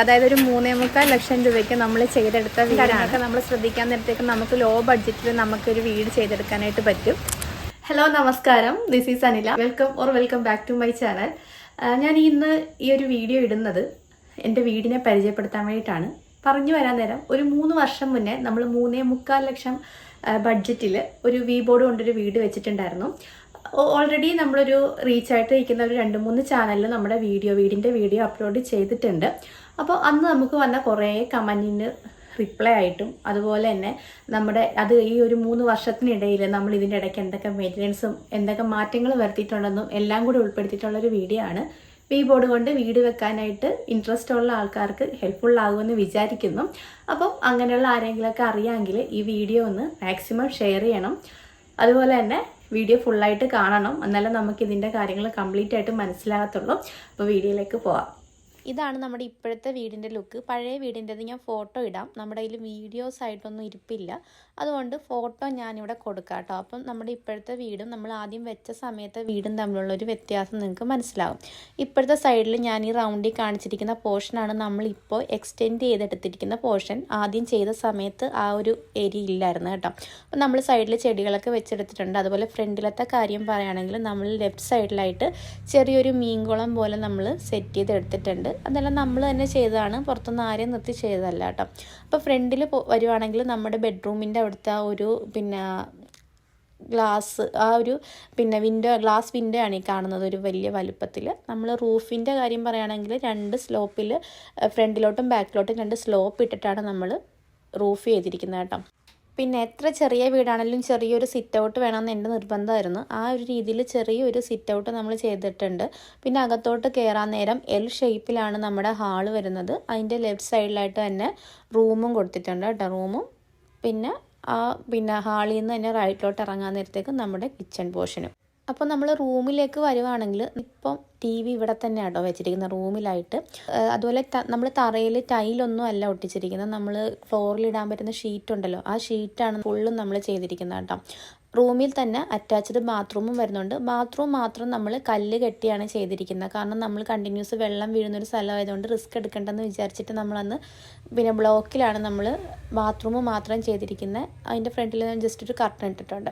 അതായത് ഒരു മൂന്നേ മുക്കാൽ ലക്ഷം രൂപയ്ക്ക് നമ്മൾ ചെയ്തെടുത്ത വീടാണ്. നമ്മൾ ശ്രദ്ധിക്കാൻ നേരത്തേക്ക് നമുക്ക് ലോ ബഡ്ജറ്റിൽ നമുക്കൊരു വീട് ചെയ്തെടുക്കാനായിട്ട് പറ്റും. ഹലോ നമസ്കാരം. This is Anila. Welcome or welcome back to my channel ഞാൻ ഇന്ന് ഈ ഒരു വീഡിയോ ഇടുന്നത് എന്റെ വീടിനെ പരിചയപ്പെടുത്താൻ വേണ്ടിയിട്ടാണ്. പറഞ്ഞു വരാൻ നേരം ഒരു മൂന്ന് വർഷം മുന്നേ നമ്മൾ മൂന്നേ മുക്കാൽ ലക്ഷം ബഡ്ജറ്റിൽ ഒരു വി ബോർഡ് കൊണ്ടൊരു വീട് വെച്ചിട്ടുണ്ടായിരുന്നു. ഓൾറെഡി നമ്മളൊരു റീച്ചായിട്ട് ഇരിക്കുന്ന ഒരു രണ്ട് മൂന്ന് ചാനലിൽ നമ്മുടെ വീഡിയോ വീടിന്റെ വീഡിയോ അപ്ലോഡ് ചെയ്തിട്ടുണ്ട്. അപ്പോൾ അന്ന് നമുക്ക് വന്ന കുറേ കമന്റിന് റിപ്ലൈ ആയിട്ടും അതുപോലെ തന്നെ നമ്മുടെ അത് ഈ ഒരു മൂന്ന് വർഷത്തിനിടയിൽ നമ്മൾ ഇതിന്റെ ഇടയ്ക്ക് എന്തൊക്കെ മെയിന്റനൻസും എന്തൊക്കെ മാറ്റങ്ങൾ വരുത്തിയിട്ടുണ്ടെന്നും എല്ലാം കൂടി ഉൾപ്പെടുത്തിയിട്ടുള്ള ഒരു വീഡിയോ ആണ്. വി ബോർഡ് കൊണ്ട് വീട് വെക്കാനായിട്ട് ഇൻട്രസ്റ്റ് ഉള്ള ആൾക്കാർക്ക് ഹെൽപ്ഫുൾ ആകുമെന്ന് വിചാരിക്കുന്നു. അപ്പം അങ്ങനെയുള്ള ആരെങ്കിലുമൊക്കെ അറിയാമെങ്കിൽ ഈ വീഡിയോ ഒന്ന് മാക്സിമം ഷെയർ ചെയ്യണം. അതുപോലെ തന്നെ വീഡിയോ ഫുള്ളായിട്ട് കാണണം. എന്നാലേ നമുക്ക് ഇതിന്റെ കാര്യങ്ങൾ കംപ്ലീറ്റ് ആയിട്ട് മനസ്സിലാകത്തുള്ളൂ. അപ്പോൾ വീഡിയോയിലേക്ക് പോവാം. ഇതാണ് നമ്മുടെ ഇപ്പോഴത്തെ വീടിന്റെ ലുക്ക്. പഴയ വീടിന്റെത് ഞാൻ ഫോട്ടോ ഇടാം. നമ്മുടെ കയ്യിൽ വീഡിയോസ് ആയിട്ടൊന്നും ഇരിപ്പില്ല. അതുകൊണ്ട് ഫോട്ടോ ഞാനിവിടെ കൊടുക്കാം കേട്ടോ. അപ്പം നമ്മുടെ ഇപ്പോഴത്തെ വീടും നമ്മൾ ആദ്യം വെച്ച സമയത്തെ വീടും തമ്മിലുള്ള ഒരു വ്യത്യാസം നിങ്ങൾക്ക് മനസ്സിലാവും. ഇപ്പോഴത്തെ സൈഡിൽ ഞാൻ ഈ റൗണ്ടിൽ കാണിച്ചിരിക്കുന്ന പോർഷനാണ് നമ്മളിപ്പോൾ എക്സ്റ്റെൻഡ് ചെയ്തെടുത്തിരിക്കുന്ന പോർഷൻ. ആദ്യം ചെയ്ത സമയത്ത് ആ ഒരു ഏരിയ ഇല്ലായിരുന്നു കേട്ടോ. അപ്പം നമ്മൾ സൈഡിൽ ചെടികളൊക്കെ വെച്ചെടുത്തിട്ടുണ്ട്. അതുപോലെ ഫ്രണ്ടിലത്തെ കാര്യം പറയുകയാണെങ്കിൽ നമ്മൾ ലെഫ്റ്റ് സൈഡിലായിട്ട് ചെറിയൊരു മീൻകുളം പോലെ നമ്മൾ സെറ്റ് ചെയ്തെടുത്തിട്ടുണ്ട്. അതെല്ലാം നമ്മൾ തന്നെ ചെയ്തതാണ്. പുറത്തുനിന്ന് ആരെയും നിർത്തി ചെയ്തതല്ല കേട്ടോ. അപ്പോൾ ഫ്രണ്ടിൽ വരുവാണെങ്കിൽ നമ്മുടെ ബെഡ്റൂമിന്റെ അവിടുത്തെ ഒരു പിന്നെ ഗ്ലാസ് ആ ഒരു പിന്നെ വിൻഡോ ഗ്ലാസ് വിൻഡോ ആണ് ഈ കാണുന്നത് ഒരു വലിയ വലുപ്പത്തിൽ നമ്മൾ റൂഫിന്റെ കാര്യം പറയുകയാണെങ്കിൽ രണ്ട് സ്ലോപ്പിൽ ഫ്രണ്ടിലോട്ടും ബാക്കിലോട്ടും രണ്ട് സ്ലോപ്പ് ഇട്ടിട്ടാണ് നമ്മൾ റൂഫ് ചെയ്തിരിക്കുന്നത് കേട്ടോ. പിന്നെ എത്ര ചെറിയ വീടാണെങ്കിലും ചെറിയൊരു സിറ്റ് ഔട്ട് വേണമെന്ന് എന്റെ നിർബന്ധമായിരുന്നു. ആ ഒരു രീതിയിൽ ചെറിയൊരു സിറ്റ് ഔട്ട് നമ്മൾ ചെയ്തിട്ടുണ്ട്. പിന്നെ അകത്തോട്ട് കയറാൻ നേരം എൽ ഷേപ്പിലാണ് നമ്മുടെ ഹാൾ വരുന്നത്. അതിന്റെ ലെഫ്റ്റ് സൈഡിലായിട്ട് തന്നെ റൂമും കൊടുത്തിട്ടുണ്ട് കേട്ടോ റൂമും പിന്നെ ആ പിന്നെ ഹാളിൽ നിന്ന് തന്നെ റൈറ്റിലോട്ട് ഇറങ്ങാൻ നേരത്തേക്ക് നമ്മുടെ കിച്ചൺ പോർഷനും അപ്പോൾ നമ്മൾ റൂമിലേക്ക് വരുവാണെങ്കിൽ ഇപ്പം ടി വി ഇവിടെ തന്നെ കേട്ടോ വെച്ചിരിക്കുന്നത് റൂമിലായിട്ട് അതുപോലെ നമ്മൾ തറയിൽ ടൈലൊന്നും അല്ല ഒട്ടിച്ചിരിക്കുന്നത് നമ്മൾ ഫ്ലോറിൽ ഇടാൻ പറ്റുന്ന ഷീറ്റ് ഉണ്ടല്ലോ ആ ഷീറ്റാണ് ഫുള്ളും നമ്മൾ ചെയ്തിരിക്കുന്നത് കേട്ടോ. റൂമിൽ തന്നെ അറ്റാച്ച്ഡ് ബാത്റൂമും വരുന്നുണ്ട്. ബാത്റൂം മാത്രം നമ്മൾ കല്ല് കെട്ടിയാണ് ചെയ്തിരിക്കുന്നത്. കാരണം നമ്മൾ കണ്ടിന്യൂസ് വെള്ളം വീഴുന്നൊരു സ്ഥലമായതുകൊണ്ട് റിസ്ക് എടുക്കേണ്ടെന്ന് വിചാരിച്ചിട്ട് നമ്മളന്ന് പിന്നെ ബ്ലോക്കിലാണ് നമ്മൾ ബാത്റൂം മാത്രം ചെയ്തിരിക്കുന്നത്. അതിന്റെ ഫ്രണ്ടിൽ ജസ്റ്റ് ഒരു കർട്ടൺ ഇട്ടിട്ടുണ്ട്.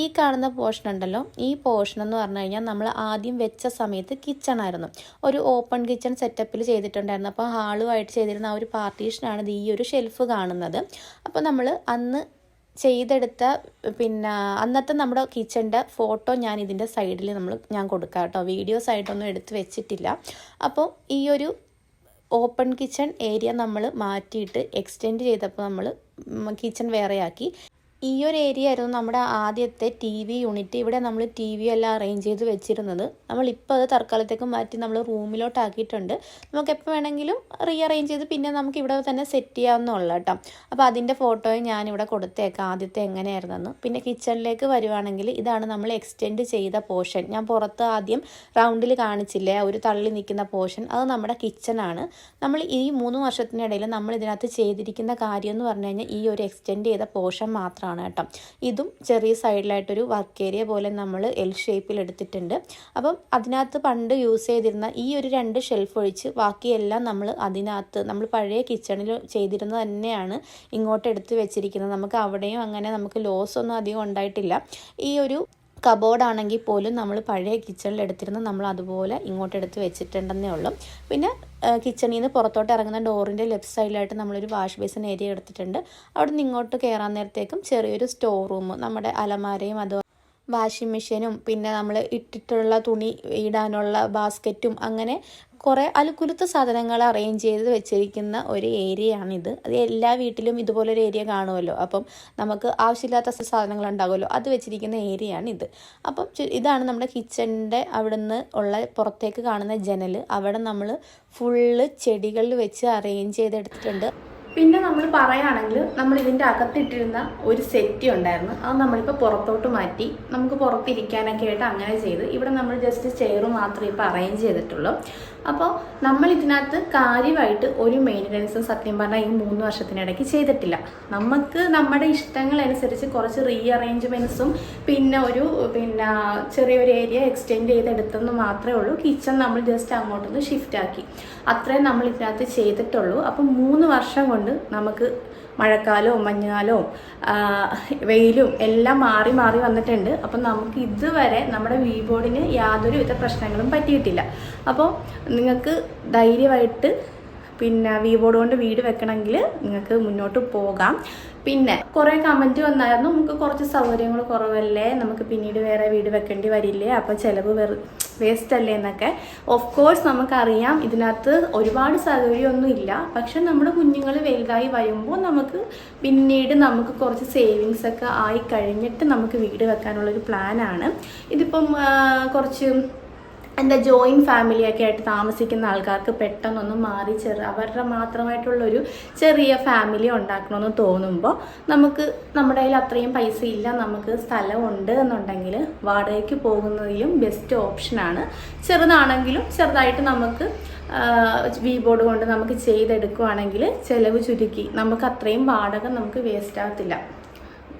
ഈ കാണുന്ന പോർഷൻ ഉണ്ടല്ലോ. ഈ പോർഷൻ എന്ന് പറഞ്ഞു കഴിഞ്ഞാൽ നമ്മൾ ആദ്യം വെച്ച സമയത്ത് കിച്ചൺ ആയിരുന്നു. ഒരു ഓപ്പൺ കിച്ചൺ സെറ്റപ്പിൽ ചെയ്തിട്ടുണ്ടായിരുന്നു. അപ്പോൾ ഹാളുമായിട്ട് ചെയ്തിരുന്ന ആ ഒരു പാർട്ടീഷനാണ് ഈ ഒരു ഷെൽഫ് കാണുന്നത്. അപ്പോൾ നമ്മൾ അന്ന് ചെയ്തെടുത്ത പിന്നെ അന്നത്തെ നമ്മുടെ കിച്ചന്റെ ഫോട്ടോ ഞാൻ ഇതിന്റെ സൈഡിൽ നമ്മൾ ഞാൻ കൊടുക്കാം കേട്ടോ. വീഡിയോസ് ആയിട്ടൊന്നും എടുത്ത് വെച്ചിട്ടില്ല. അപ്പോൾ ഈ ഒരു ഓപ്പൺ കിച്ചൺ ഏരിയ നമ്മൾ മാറ്റിയിട്ട് എക്സ്റ്റെൻഡ് ചെയ്തപ്പോൾ നമ്മൾ കിച്ചൺ വേറെയാക്കി. ഈ ഒരു ഏരിയ ആയിരുന്നു നമ്മുടെ ആദ്യത്തെ ടി വി യൂണിറ്റ് ഇവിടെ നമ്മൾ ടി വി എല്ലാം അറേഞ്ച് ചെയ്ത് വെച്ചിരുന്നത്. നമ്മളിപ്പോൾ അത് തൽക്കാലത്തേക്ക് മാറ്റി നമ്മൾ റൂമിലോട്ടാക്കിയിട്ടുണ്ട്. നമുക്ക് എപ്പോൾ വേണമെങ്കിലും റീ അറേഞ്ച് ചെയ്ത് പിന്നെ നമുക്ക് ഇവിടെ തന്നെ സെറ്റ് ചെയ്യാവുന്നുള്ള കേട്ടോ. അപ്പോൾ അതിന്റെ ഫോട്ടോയും ഞാനിവിടെ കൊടുത്തേക്കാം. ആദ്യത്തെ എങ്ങനെയായിരുന്നെന്ന്. പിന്നെ കിച്ചണിലേക്ക് വരുവാണെങ്കിൽ ഇതാണ് നമ്മൾ എക്സ്റ്റെൻഡ് ചെയ്ത പോർഷൻ ഞാൻ പുറത്ത് ആദ്യം റൗണ്ടിൽ കാണിച്ചില്ലേ? ഒരു തള്ളി നിൽക്കുന്ന പോർഷൻ അത് നമ്മുടെ കിച്ചണാണ് നമ്മൾ ഈ മൂന്ന് വർഷത്തിനിടയിൽ നമ്മൾ ഇതിനകത്ത് ചെയ്തിരിക്കുന്ന കാര്യം എന്ന് പറഞ്ഞു കഴിഞ്ഞാൽ ഈ ഒരു എക്സ്റ്റെൻഡ് ചെയ്ത പോർഷൻ മാത്രമാണ് ആണ് കേട്ടോ. ഇതും ചെറിയ സൈഡിലായിട്ടൊരു വർക്ക് ഏരിയ പോലെ നമ്മൾ എൽ ഷേപ്പിൽ എടുത്തിട്ടുണ്ട്. അപ്പം അതിനകത്ത് പണ്ട് യൂസ് ചെയ്തിരുന്ന ഈ ഒരു രണ്ട് ഷെൽഫ് ഒഴിച്ച് ബാക്കിയെല്ലാം നമ്മൾ അതിനകത്ത് നമ്മൾ പഴയ കിച്ചണിൽ ചെയ്തിരുന്നത് തന്നെയാണ് ഇങ്ങോട്ട് എടുത്ത് വെച്ചിരിക്കുന്നത്. നമുക്ക് അവിടെയും അങ്ങനെ നമുക്ക് ലോസ് ഒന്നും അധികം ഉണ്ടായിട്ടില്ല. ഈ ഒരു കബോർഡ് ആണെങ്കിൽ പോലും നമ്മൾ പഴയ കിച്ചണിൽ എടുത്തിരുന്ന് നമ്മൾ അതുപോലെ ഇങ്ങോട്ട് എടുത്ത് വെച്ചിട്ടുണ്ടെന്നേ ഉള്ളൂ. പിന്നെ കിച്ചണിൽ നിന്ന് പുറത്തോട്ട് ഇറങ്ങുന്ന ഡോറിന്റെ ലെഫ്റ്റ് സൈഡിലായിട്ട് നമ്മളൊരു വാഷ് ബേസിൻ ഏരിയ എടുത്തിട്ടുണ്ട്. അവിടെ നിന്ന് ഇങ്ങോട്ട് കയറാൻ നേരത്തേക്കും ചെറിയൊരു സ്റ്റോർ റൂം നമ്മുടെ അലമാരയും അത് വാഷിംഗ് മെഷീനും പിന്നെ നമ്മൾ ഇട്ടിട്ടുള്ള തുണി ഇടാനുള്ള ബാസ്ക്കറ്റും അങ്ങനെ കുറേ അലുക്കുലുത്ത സാധനങ്ങൾ അറേഞ്ച് ചെയ്ത് വെച്ചിരിക്കുന്ന ഒരു ഏരിയയാണിത്. അത് എല്ലാ വീട്ടിലും ഇതുപോലൊരു ഏരിയ കാണുമല്ലോ അപ്പം നമുക്ക് ആവശ്യമില്ലാത്ത സാധനങ്ങൾ ഉണ്ടാകുമല്ലോ അത് വെച്ചിരിക്കുന്ന ഏരിയയാണിത്. അപ്പം ഇതാണ് നമ്മുടെ കിച്ചണിന്റെ അവിടുന്ന് ഉള്ള പുറത്തേക്ക് കാണുന്ന ജനൽ അവിടെ നമ്മൾ ഫുള്ള് ചെടികളിൽ വെച്ച് അറേഞ്ച് ചെയ്തെടുത്തിട്ടുണ്ട്. പിന്നെ നമ്മൾ പറയുകയാണെങ്കിൽ നമ്മൾ ഇതിന്റെ അകത്തിട്ടിരുന്ന ഒരു സെറ്റി ഉണ്ടായിരുന്നു. അത് നമ്മളിപ്പോൾ പുറത്തോട്ട് മാറ്റി നമുക്ക് പുറത്തിരിക്കാനൊക്കെ ആയിട്ട് അങ്ങനെ ചെയ്ത് ഇവിടെ നമ്മൾ ജസ്റ്റ് ചെയർ മാത്രമേ ഇപ്പോൾ അറേഞ്ച് ചെയ്തിട്ടുള്ളൂ. അപ്പോൾ നമ്മൾ ഇതിനകത്ത് കാര്യമായിട്ട് ഒരു മെയിന്റനൻസും സത്യം പറഞ്ഞാൽ ഈ മൂന്ന് വർഷത്തിനിടയ്ക്ക് ചെയ്തിട്ടില്ല. നമുക്ക് നമ്മുടെ ഇഷ്ടങ്ങളനുസരിച്ച് കുറച്ച് റീ അറേഞ്ച്മെന്റ്സും പിന്നെ ഒരു പിന്നെ ചെറിയൊരു ഏരിയ എക്സ്റ്റെൻഡ് ചെയ്തെടുത്തെന്ന് മാത്രമേ ഉള്ളൂ. കിച്ചൺ നമ്മൾ ജസ്റ്റ് അങ്ങോട്ടൊന്ന് ഷിഫ്റ്റ് ആക്കി. അത്രയും നമ്മൾ ഇതിനകത്ത് ചെയ്തിട്ടുള്ളൂ. അപ്പോൾ മൂന്ന് വർഷം കൊണ്ട് നമുക്ക് മഴക്കാലവും മഞ്ഞുകാലവും വെയിലും എല്ലാം മാറി മാറി വന്നിട്ടുണ്ട്. അപ്പം നമുക്ക് ഇതുവരെ നമ്മുടെ വി ബോർഡിന് യാതൊരുവിധ പ്രശ്നങ്ങളും പറ്റിയിട്ടില്ല. അപ്പോൾ നിങ്ങൾക്ക് ധൈര്യമായിട്ട് പിന്നെ വി ബോർഡ് കൊണ്ട് വീട് വെക്കണമെങ്കിൽ നിങ്ങൾക്ക് മുന്നോട്ട് പോകാം. പിന്നെ കുറേ കമന്റ് വന്നായിരുന്നു. നമുക്ക് കുറച്ച് സൗകര്യങ്ങൾ കുറവല്ലേ? നമുക്ക് പിന്നീട് വേറെ വീട് വെക്കേണ്ടി വരില്ലേ? അപ്പോൾ ചിലവ് വെറു വേസ്റ്റ് അല്ലേ എന്നൊക്കെ. ഓഫ് കോഴ്സ് നമുക്കറിയാം. ഇതിനകത്ത് ഒരുപാട് സൗകര്യമൊന്നും ഇല്ല പക്ഷെ നമ്മുടെ കുഞ്ഞുങ്ങൾ വലുതായി വരുമ്പോൾ നമുക്ക് പിന്നീട് നമുക്ക് കുറച്ച് സേവിങ്സ് ഒക്കെ ആയി കഴിഞ്ഞിട്ട് നമുക്ക് വീട് വെക്കാനുള്ളൊരു പ്ലാനാണ് ഇതിപ്പം കുറച്ച് എന്താ ജോയിന്റ് ഫാമിലിയൊക്കെ ആയിട്ട് താമസിക്കുന്ന ആൾക്കാർക്ക് പെട്ടെന്നൊന്ന് മാറി ചെറു അവരുടെ മാത്രമായിട്ടുള്ളൊരു ചെറിയ ഫാമിലി ഉണ്ടാക്കണമെന്ന് തോന്നുമ്പോൾ നമുക്ക് നമ്മുടെ കയ്യിൽ അത്രയും പൈസ ഇല്ല നമുക്ക് സ്ഥലമുണ്ട് എന്നുണ്ടെങ്കിൽ വാടകയ്ക്ക് പോകുന്നതിലും ബെസ്റ്റ് ഓപ്ഷനാണ് ചെറുതാണെങ്കിലും ചെറുതായിട്ട് നമുക്ക് വി ബോർഡ് കൊണ്ട് നമുക്ക് ചെയ്തെടുക്കുവാണെങ്കിൽ ചിലവ് ചുരുക്കി. നമുക്ക് അത്രയും വാടക നമുക്ക് വേസ്റ്റ് ആകത്തില്ല.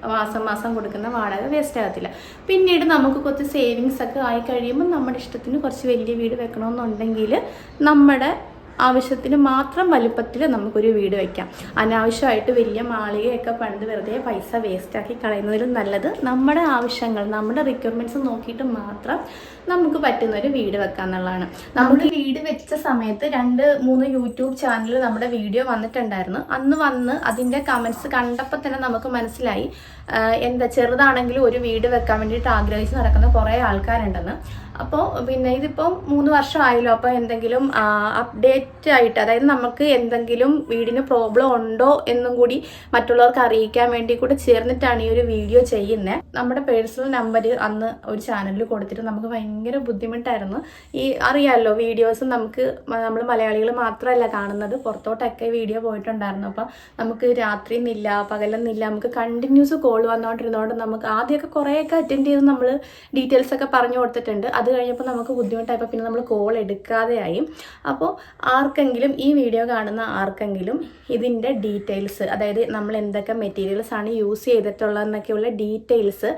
മാസം മാസം കൊടുക്കുന്ന വാടക വേസ്റ്റ് ആകത്തില്ല. പിന്നീട് നമുക്ക് കുറച്ച് സേവിങ്സ് ഒക്കെ ആയി കഴിയുമ്പോൾ നമ്മുടെ ഇഷ്ടത്തിന് കുറച്ച് വലിയ വീട് വെക്കണമെന്നുണ്ടെങ്കിൽ നമ്മുടെ ആവശ്യത്തിന് മാത്രം വലുപ്പത്തിൽ നമുക്കൊരു വീട് വയ്ക്കാം അനാവശ്യമായിട്ട് വലിയ മാളികയൊക്കെ പണ്ട് വെറുതെ പൈസ വേസ്റ്റാക്കി കളയുന്നതിലും നല്ലത് നമ്മുടെ ആവശ്യങ്ങൾ നമ്മുടെ റിക്വയർമെന്റ്സ് നോക്കിയിട്ട് മാത്രം നമുക്ക് പറ്റുന്ന ഒരു വീട് വെക്കുക എന്നുള്ളതാണ്. നമ്മൾ വീട് വെച്ച സമയത്ത് രണ്ട് മൂന്ന് യൂട്യൂബ് ചാനലിൽ നമ്മുടെ വീഡിയോ വന്നിട്ടുണ്ടായിരുന്നു. അന്ന് വന്ന് അതിന്റെ കമൻസ് കണ്ടപ്പോൾ തന്നെ നമുക്ക് മനസ്സിലായി. എന്താ ചെറുതാണെങ്കിലും ഒരു വീട് വെക്കാൻ വേണ്ടിയിട്ട് ആഗ്രഹിച്ച് നടക്കുന്ന കുറേ ആൾക്കാരുണ്ടെന്ന്. അപ്പോൾ പിന്നെ ഇതിപ്പം മൂന്ന് വർഷമായല്ലോ അപ്പോൾ എന്തെങ്കിലും അപ്ഡേറ്റ് ആയിട്ട് അതായത് നമുക്ക് എന്തെങ്കിലും വീടിന് പ്രോബ്ലം ഉണ്ടോ എന്നും കൂടി മറ്റുള്ളവർക്ക് അറിയിക്കാൻ വേണ്ടി കൂടെ ചേർന്നിട്ടാണ് ഈ ഒരു വീഡിയോ ചെയ്യുന്നത് നമ്മുടെ പേഴ്സണൽ നമ്പർ അന്ന് ഒരു ചാനലിൽ കൊടുത്തിട്ട് നമുക്ക് ഭയങ്കര ബുദ്ധിമുട്ടായിരുന്നു. ഈ അറിയാമല്ലോ വീഡിയോസ് നമുക്ക് നമ്മൾ മലയാളികൾ മാത്രമല്ല കാണുന്നത്. പുറത്തോട്ടൊക്കെ വീഡിയോ പോയിട്ടുണ്ടായിരുന്നു. അപ്പം നമുക്ക് രാത്രി നില്ല പകലെന്നില്ല നമുക്ക് കണ്ടിന്യൂസ് കോൾ വന്നുകൊണ്ടിരുന്നതുകൊണ്ട് നമുക്ക് ആദ്യമൊക്കെ കുറേയൊക്കെ അറ്റൻഡ് ചെയ്ത് നമ്മൾ ഡീറ്റെയിൽസ് ഒക്കെ പറഞ്ഞു കൊടുത്തിട്ടുണ്ട്. അത് കഴിഞ്ഞപ്പോൾ നമുക്ക് ബുദ്ധിമുട്ടായപ്പോൾ പിന്നെ നമ്മൾ കോൾ എടുക്കാതെയായി. അപ്പോൾ ആർക്കെങ്കിലും ഈ വീഡിയോ കാണുന്ന ആർക്കെങ്കിലും ഇതിന്റെ ഡീറ്റെയിൽസ് അതായത് നമ്മൾ എന്തൊക്കെ മെറ്റീരിയൽസ് ആണ് യൂസ് ചെയ്തിട്ടുള്ളതെന്നൊക്കെയുള്ള ഡീറ്റെയിൽസ്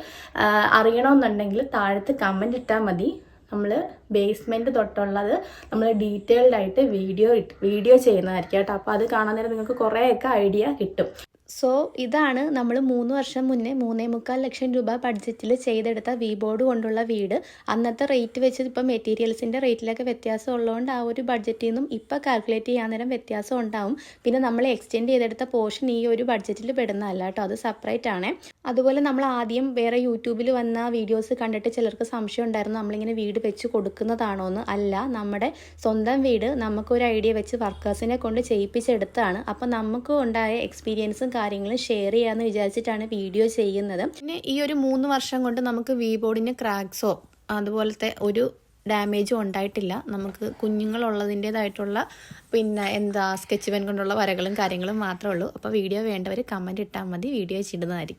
അറിയണമെന്നുണ്ടെങ്കിൽ താഴത്ത് കമന്റ് ഇട്ടാൽ മതി. നമ്മൾ ബേസ്മെന്റ് തൊട്ടുള്ളത് നമ്മൾ ഡീറ്റെയിൽഡ് ആയിട്ട് വീഡിയോ വീഡിയോ ചെയ്യുന്നതായിരിക്കും കേട്ടോ. അപ്പോൾ അത് കാണാൻ നേരം നിങ്ങൾക്ക് കുറേയൊക്കെ ഐഡിയ കിട്ടും. സോ ഇതാണ് നമ്മൾ മൂന്ന് വർഷം മുന്നേ മൂന്നേ മുക്കാൽ ലക്ഷം രൂപ ബഡ്ജറ്റിൽ ചെയ്തെടുത്ത വി ബോർഡ് കൊണ്ടുള്ള വീട്. അന്നത്തെ റേറ്റ് വെച്ച് ഇപ്പം മെറ്റീരിയൽസിന്റെ റേറ്റിലൊക്കെ വ്യത്യാസം ഉള്ളതുകൊണ്ട് ആ ഒരു ബഡ്ജറ്റിൽ നിന്നും ഇപ്പം കാൽക്കുലേറ്റ് ചെയ്യാൻ നേരം വ്യത്യാസം ഉണ്ടാവും. പിന്നെ നമ്മൾ എക്സ്റ്റെൻഡ് ചെയ്തെടുത്ത പോർഷൻ ഈ ഒരു ബഡ്ജറ്റിൽ പെടുന്നതല്ല കേട്ടോ അത് സെപ്പറേറ്റ് ആണ്. അതുപോലെ നമ്മൾ ആദ്യം വേറെ യൂട്യൂബിൽ വന്ന വീഡിയോസ് കണ്ടിട്ട് ചിലർക്ക് സംശയം ഉണ്ടായിരുന്നു നമ്മളിങ്ങനെ വീട് വെച്ച് കൊടുക്കുന്നതാണോ എന്ന് അല്ല നമ്മുടെ സ്വന്തം വീട് നമുക്കൊരു ഐഡിയ വെച്ച് വർക്കേഴ്സിനെ കൊണ്ട് ചെയ്യിപ്പിച്ചെടുത്താണ് അപ്പോൾ നമുക്ക് ഉണ്ടായ എക്സ്പീരിയൻസും കാര്യങ്ങളും ഷെയർ ചെയ്യാമെന്ന് വിചാരിച്ചിട്ടാണ് വീഡിയോ ചെയ്യുന്നത്. പിന്നെ ഈ ഒരു മൂന്ന് വർഷം കൊണ്ട് നമുക്ക് വി ബോർഡിന് ക്രാക്സോ അതുപോലത്തെ ഒരു ഡാമേജും ഉണ്ടായിട്ടില്ല. നമുക്ക് കുഞ്ഞുങ്ങളുള്ളതിന്റേതായിട്ടുള്ള പിന്നെ എന്താ സ്കെച്ച് പെൻ കൊണ്ടുള്ള വരകളും കാര്യങ്ങളും മാത്രമേ ഉള്ളൂ. അപ്പോൾ വീഡിയോ വേണ്ടവർ കമന്റ് ഇട്ടാൽ മതി. വീഡിയോ ചെയ്തിടുന്നതായിരിക്കും